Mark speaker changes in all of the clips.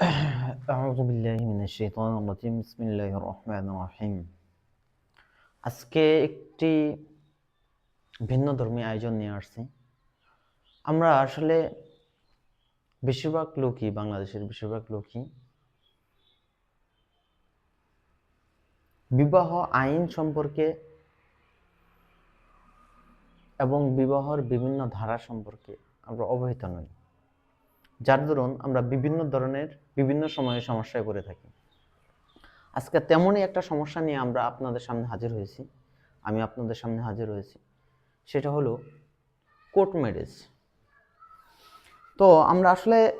Speaker 1: আজকে একটি ভিন্ন ধর্মী আয়োজন নিয়ে আসছি। আমরা আসলে বেশিরভাগ লোকই, বাংলাদেশের বেশিরভাগ লোকই বিবাহ আইন সম্পর্কে এবং বিবাহর বিভিন্ন ধারা সম্পর্কে আমরা অবহিত নই। যার দরুন আমরা বিভিন্ন ধরনের বিভিন্ন সময়ে সমস্যায় পড়ে থাকি। আজকে তেমনই একটা সমস্যা নিয়ে আমরা আপনাদের সামনে হাজির হয়েছি। আমি আপনাদের সামনে হাজির হয়েছি। সেটা হলো কোর্ট ম্যারেজ। তো আমরা আসলে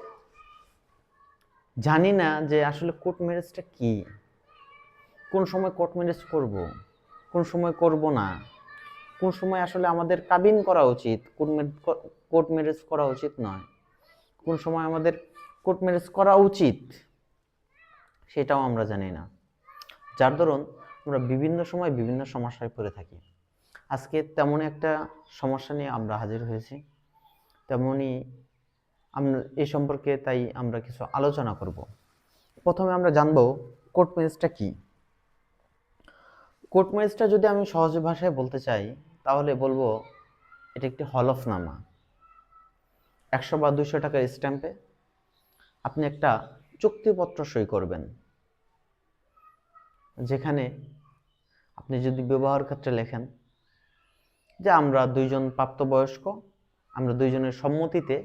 Speaker 1: জানি না যে আসলে কোর্ট ম্যারেজটা কি। কোন সময় কোর্ট ম্যারেজ করব, কোন সময় করব না। কোন সময় আসলে আমাদের কাবিন করা উচিত কোন কোর্ট ম্যারেজ করা উচিত নয়। কোন সময় আমাদের কোর্ট ম্যারেজ করা উচিত, সেটাও আমরা জানি না। যার দরুন আমরা বিভিন্ন সময় বিভিন্ন সমস্যায় পড়ে থাকি। আজকে তেমনই একটা সমস্যা নিয়ে আমরা হাজির হয়েছি। তেমনই আমরা এই সম্পর্কে তাই আমরা কিছু আলোচনা করব। প্রথমে আমরা জানব কোর্ট ম্যারেজটা কি? কোর্ট ম্যারেজটা যদি আমি সহজ ভাষায় বলতে চাই, তাহলে বলব এটা একটি হলফনামা। একশো বা দুশো টাকার স্ট্যাম্পে আপনি একটা চুক্তিপত্র সই করবেন, যেখানে আপনি যদি বিবাহের ক্ষেত্রে লেখেন যে আমরা দুইজন প্রাপ্তবয়স্ক, আমরা দুইজনের সম্মতিতে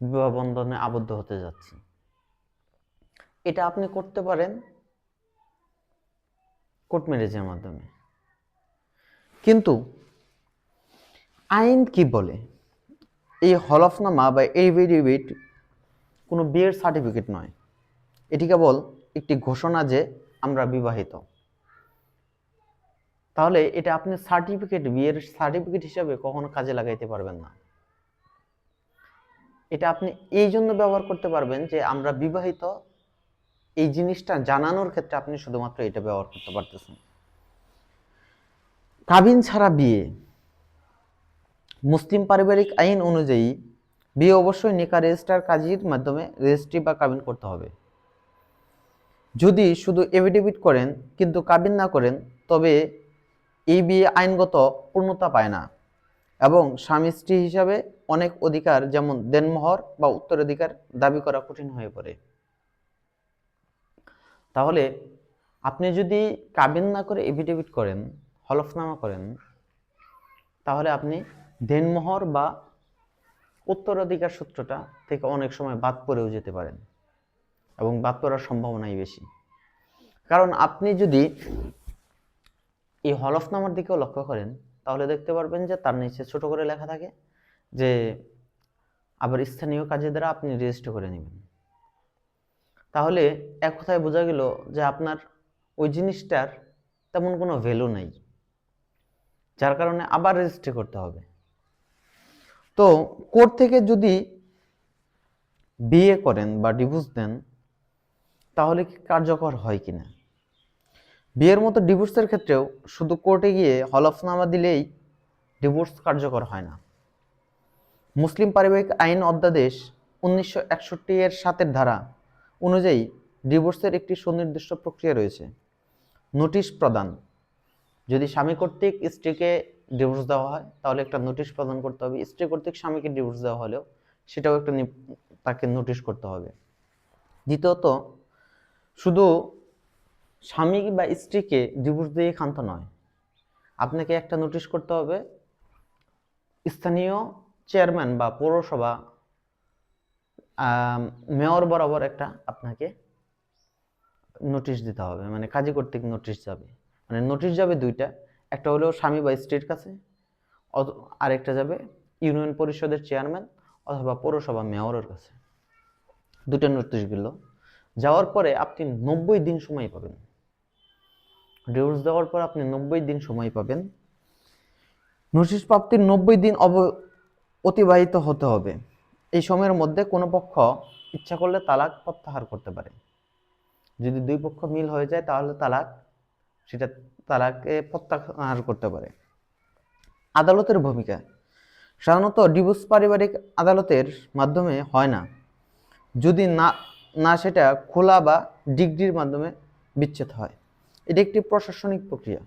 Speaker 1: বিবাহ বন্ধনে আবদ্ধ হতে যাচ্ছি। এটা আপনি করতে পারেন কোর্ট ম্যারেজের মাধ্যমে। কিন্তু আইন কি বলে? এই হলফনামা বা এভিডেভিট কোনো বিয়ের সার্টিফিকেট নয়। এটি কেবল একটি ঘোষণা যে আমরা বিবাহিত। তাহলে এটা আপনি সার্টিফিকেট বিয়ের সার্টিফিকেট হিসাবে কখনো কাজে লাগাইতে পারবেন না। এটা আপনি এই জন্য ব্যবহার করতে পারবেন যে আমরা বিবাহিত, এই জিনিসটা জানানোর ক্ষেত্রে আপনি শুধুমাত্র এটা ব্যবহার করতে পারতেছেন। কাবিন ছাড়া বিয়ে মুসলিম পারিবারিক আইন অনুযায়ী বিয়ে অবশ্যই নিকা রেজিস্টার কাজীর মাধ্যমে রেজিস্ট্রি বা কাবিন করতে হবে। যদি শুধু এভিডেভিট করেন কিন্তু কাবিন না করেন, তবে এই বিয়ে আইনগত পূর্ণতা পায় না এবং স্বামী স্ত্রী হিসাবে অনেক অধিকার যেমন দেনমোহর বা উত্তরাধিকার দাবি করা কঠিন হয়ে পড়ে। তাহলে আপনি যদি কাবিন না করে এভিডেভিট করেন, হলফনামা করেন, তাহলে আপনি দেনমোহর বা উত্তরাধিকার সূত্রটা থেকে অনেক সময় বাদ পড়েও যেতে পারেন এবং বাদ পড়ার সম্ভাবনাই বেশি। কারণ আপনি যদি এই হলফনামার দিকেও লক্ষ্য করেন, তাহলে দেখতে পারবেন যে তার নিচে ছোট করে লেখা থাকে যে আবার স্থানীয় কাজের দ্বারা আপনি রেজিস্টার করে নেবেন। তাহলে এক কথায় বোঝা গেল যে আপনার ওই জিনিসটার তেমন কোনো ভ্যালু নাই, যার কারণে আবার রেজিস্ট্রি করতে হবে। তো কোর্ট থেকে যদি বিয়ে করেন বা ডিভোর্স দেন, তাহলে কি কার্যকর হয় কিনা বিয়ের মতো ডিভোর্সের ক্ষেত্রেও শুধু কোর্টে গিয়ে হলফনামা দিলেই ডিভোর্স কার্যকর হয় না। মুসলিম পারিবারিক আইন অধ্যাদেশ উনিশশো একষট্টি এর সাতের ধারা অনুযায়ী ডিভোর্সের একটি সুনির্দিষ্ট প্রক্রিয়া রয়েছে। নোটিশ প্রদান, যদি স্বামী কর্তৃক স্ত্রীকে ডিভোর্স দেওয়া হয়, তাহলে একটা নোটিশ প্রদান করতে হবে। স্ত্রী কর্তৃক স্বামীকে ডিভোর্স দেওয়া হলেও সেটাও একটা তাকে নোটিশ করতে হবে। দ্বিতীয়ত, শুধু স্বামী বা স্ত্রীকে ডিভোর্স দিয়ে ক্ষান্ত নয়, আপনাকে একটা নোটিশ করতে হবে। স্থানীয় চেয়ারম্যান বা পৌরসভা মেয়র বরাবর একটা আপনাকে নোটিশ দিতে হবে। মানে কাজী কর্তৃক নোটিশ যাবে। মানে নোটিশ যাবে দুইটা। একটা হলো স্বামী বা স্ত্রীর কাছে আরেকটা যাবে ইউনিয়ন পরিষদের চেয়ারম্যান অথবা পৌরসভা মেয়রের কাছে। দুটো নোটিশগুলো যাওয়ার পরে আপনি নব্বই দিন সময় পাবেন। ডিভোর্স দেওয়ার পর আপনি নব্বই দিন সময় পাবেন। নোটিশ প্রাপ্তির নব্বই দিন অব, অতিবাহিত হতে হবে। এই সময়ের মধ্যে কোনো পক্ষ ইচ্ছা করলে তালাক প্রত্যাহার করতে পারে। যদি দুই পক্ষ মিল হয়ে যায় তাহলে তালাক, সেটা তালাকে প্রত্যাহার করতে পারে। আদালতের ভূমিকা। সাধারণত ডিভোর্স পারিবারিক আদালতের মাধ্যমে হয় না। যদি না না সেটা খোলা বা ডিগ্রির মাধ্যমে বিচ্ছেদ হয়। এটি একটি প্রশাসনিক প্রক্রিয়া।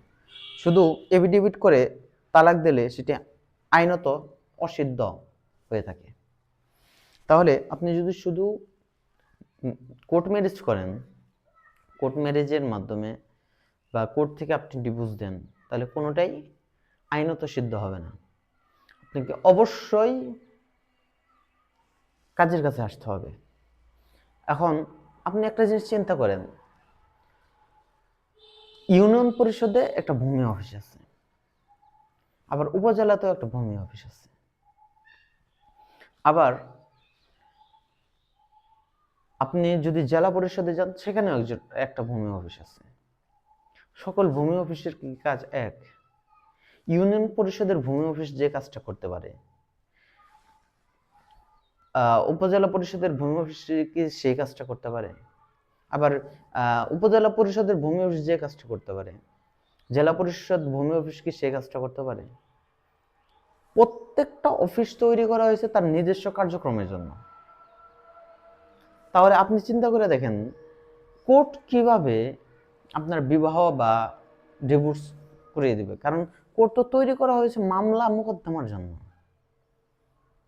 Speaker 1: শুধু এভিডেভিট করে তালাক দিলে সেটি আইনত অসিদ্ধ হয়ে থাকে। তাহলে আপনি যদি শুধু কোর্ট ম্যারেজ করেন, কোর্ট ম্যারেজের মাধ্যমে বা কোর্ট থেকে আপনি ডিভোর্স দেন, তাহলে কোনোটাই আইনত সিদ্ধ হবে না। আপনাকে অবশ্যই কাজের কাছে আসতে হবে। এখন আপনি একটা জিনিস চিন্তা করেন, ইউনিয়ন পরিষদে একটা ভূমি অফিস আছে, আবার উপজেলাতেও একটা ভূমি অফিস আছে। আবার আপনি যদি জেলা পরিষদে যান, সেখানেও একজন, একটা ভূমি অফিস আছে। সকল ভূমি অফিসের কি কাজ এক? ইউনিয়ন পরিষদের ভূমি অফিস যে কাজটা করতে পারে? উপজেলা পরিষদের ভূমি অফিস কি সেই কাজটা করতে পারে? আবার উপজেলা পরিষদের ভূমি অফিস যে কাজটা করতে পারে? জেলা পরিষদ ভূমি অফিস কি সেই কাজটা করতে পারে? প্রত্যেকটা অফিস তৈরি করা হয়েছে তার নিজস্ব কার্যক্রমের জন্য। তাহলে আপনি চিন্তা করে দেখেন, কোর্ট কীভাবে আপনার বিবাহ বা ডিভোর্স করিয়ে দিবে। কারণ কোর্ট তো তৈরি করা হয়েছে মামলা মোকদ্দমার জন্য।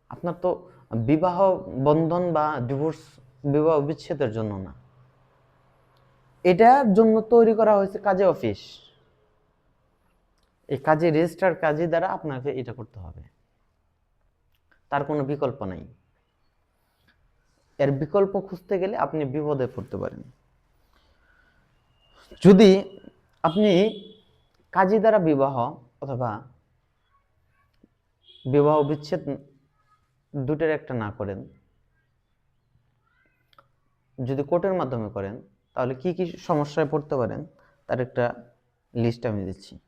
Speaker 1: আপনার তো বিবাহ বন্ধন বা ডিভোর্স বিবাহ বিচ্ছেদের জন্য না। এটার জন্য তৈরি করা হয়েছে কাজে অফিস। এই কাজে রেজিস্টার কাজে দ্বারা আপনাকে এটা করতে হবে। তার কোনো বিকল্প নাই। এর বিকল্প খুঁজতে গেলে আপনি বিপদে পড়তে পারেন। যদি আপনি কাজী দ্বারা বিবাহ অথবা বিবাহ বিচ্ছেদ দুটোর একটা না করেন, যদি কোর্টের মাধ্যমে করেন, তাহলে কি কি সমস্যায় পড়তে পারেন? তার একটা লিস্ট আমি দিচ্ছি।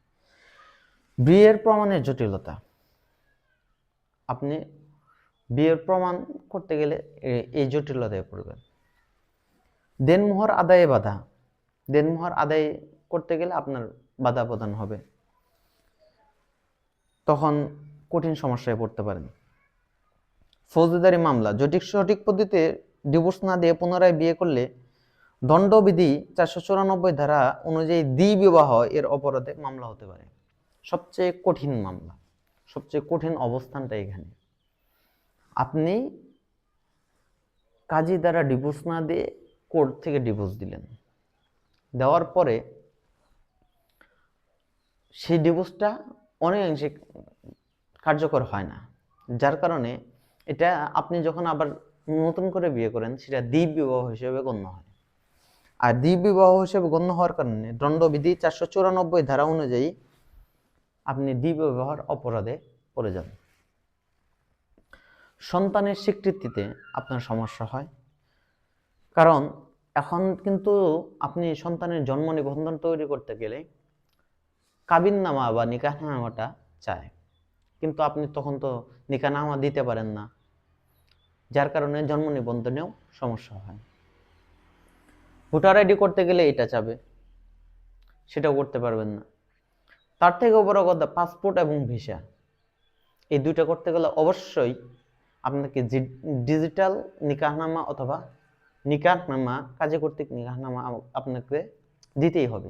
Speaker 1: বিয়ের প্রমাণের জটিলতা। আপনি বিয়ের প্রমাণ করতে গেলে এই জটিলতায় পড়বেন। দেনমোহর আদায়ে বাধা। দেনমোহর আদায় করতে গেলে আপনার বাধা প্রদান হবে। তখন কঠিন সমস্যায় পড়তে পারেন। ফৌজদারি মামলা, জটিক সঠিক পদ্ধতিতে ডিভোর্স না দিয়ে পুনরায় বিয়ে করলে দণ্ডবিধি চারশো চুরানব্বই ধারা অনুযায়ী দ্বি বিবাহ এর অপরাধে মামলা হতে পারে। সবচেয়ে কঠিন মামলা, সবচেয়ে কঠিন অবস্থানটা এখানে। আপনি কাজী দ্বারা ডিভোর্স না দিয়ে কোর্ট থেকে ডিভোর্স দিলেন। দেওয়ার পরে সেই ডিভোর্সটা অনেকাংশে কার্যকর হয় না। যার কারণে এটা আপনি যখন আবার নতুন করে বিয়ে করেন, সেটা দ্বীপ বিবাহ হিসেবে গণ্য হয়। আর দ্বীপ বিবাহ হিসেবে গণ্য হওয়ার কারণে দণ্ডবিধি চারশো চুরানব্বই ধারা অনুযায়ী আপনি দ্বীপ বিবাহর অপরাধে পড়ে যান। সন্তানের স্বীকৃতিতে আপনার সমস্যা হয়। কারণ এখন কিন্তু আপনি সন্তানের জন্ম নিবন্ধন তৈরি করতে গেলে কাবিননামা বা নিকাহনামাটা চায় কিন্তু আপনি তখন তো নিকাহনামা দিতে পারেন না, যার কারণে জন্ম নিবন্ধনেও সমস্যা হয়। ভোটার আইডি করতে গেলে এটা চাবে, সেটাও করতে পারবেন না। তার থেকে বড় কথা, পাসপোর্ট এবং ভিসা, এই দুইটা করতে গেলে অবশ্যই আপনাকে ডিজিটাল নিকাহনামা অথবা নিকাহনামা কাজে কর্তৃক নিকাহনামা আপনাকে দিতেই হবে।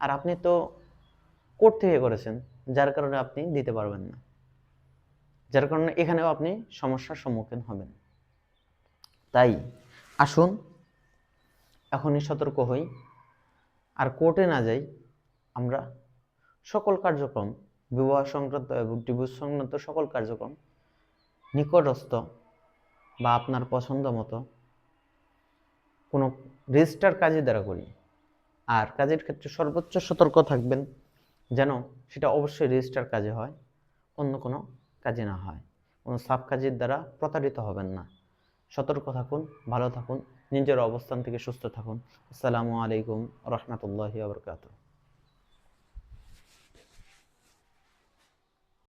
Speaker 1: আর আপনি তো কোর্ট থেকে করেছেন, যার কারণে আপনি দিতে পারবেন না। যার কারণে এখানেও আপনি সমস্যার সম্মুখীন হবেন। তাই আসুন, এখনই সতর্ক হই। আর কোর্টে না যাই, আমরা সকল কার্যক্রম, বিবাহ সংক্রান্ত এবং ডিভোর্স সংক্রান্ত সকল কার্যক্রম নিকটস্থ বা আপনার পছন্দ মতো কোনো রেজিস্টার কাজের দ্বারা করি। আর কাজের ক্ষেত্রে সর্বোচ্চ সতর্ক থাকবেন যেন সেটা অবশ্যই রেজিস্টার কাজে হয়, অন্য কোনো কাজে না হয়। কোনো সাব কাজের দ্বারা প্রতারিত হবেন না। সতর্ক থাকুন, ভালো থাকুন, নিজের অবস্থান থেকে সুস্থ থাকুন। আসসালামু আলাইকুম, রহমতুল্লাহি আবরকাত